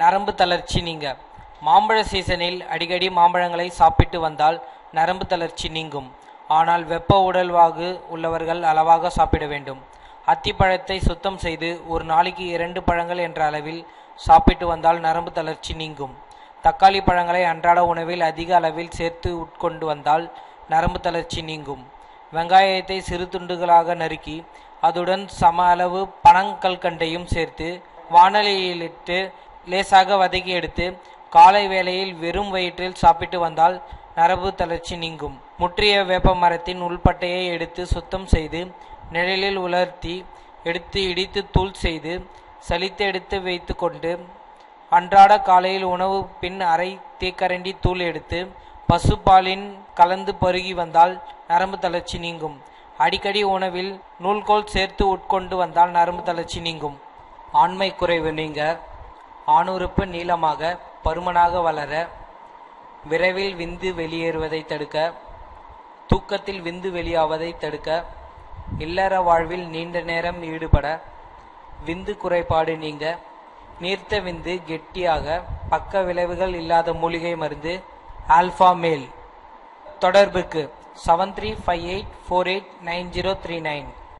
நரம்பு தளர்ச்சி நீங்க. மாம்பழ சீசனில் அடிக்கடி மாம்பழங்களை சாப்பிட்டு வந்தால் நரம்பு தளர்ச்சி நீங்கும். ஆனால் வெப்ப உடல்வாகு உள்ளவர்கள் அளவாக சாப்பிட வேண்டும். அத்திப்பழத்தை சுத்தம் செய்து ஒரு நாளைக்கு இரண்டு பழங்கள் என்ற அளவில் சாப்பிட்டு வந்தால் நரம்பு தளர்ச்சி நீங்கும். தக்காளி பழங்களை அன்றாட உணவில் அதிக அளவில் சேர்த்து உட்கொண்டு வந்தால் நரம்பு தளர்ச்சி நீங்கும். வெங்காயத்தை சிறு துண்டுகளாக நறுக்கி அதுடன் சம அளவு பனங்கல்கண்டையும் சேர்த்து வானலியிலிட்டு லேசாக வதக்கி எடுத்து காலை வேளையில் வெறும் வயிற்றில் சாப்பிட்டு வந்தால் நரம்பு தளர்ச்சி நீங்கும். முற்றிய வேப்ப மரத்தின் உள்பட்டையை எடுத்து சுத்தம் செய்து நிழலில் உலர்த்தி எடுத்து இடித்து தூள் செய்து சலித்து எடுத்து வைத்து கொண்டு அன்றாட காலையில் உணவு பின் அரை தீக்கரண்டி தூள் எடுத்து பசுப்பாலின் கலந்து பருகி வந்தால் நரம்பு தளர்ச்சி நீங்கும். அடிக்கடி உணவில் நூல்கோல் சேர்த்து உட்கொண்டு வந்தால் நரம்பு தளர்ச்சி நீங்கும். ஆண்மை குறைவு நீங்க. ஆணுறுப்பு நீளமாக பருமனாக வளர விரைவில் விந்து வெளியேறுவதை தடுக்க தூக்கத்தில் விந்து வெளியாவதை தடுக்க இல்லற வாழ்வில் நீண்ட நேரம் ஈடுபட விந்து குறைபாடு நீங்க நீர்த்த விந்து கெட்டியாக பக்க விளைவுகள் இல்லாத மூலிகை மருந்து ஆல்ஃபா மேல். தொடர்புக்கு seven three five eight four eight nine zero three nine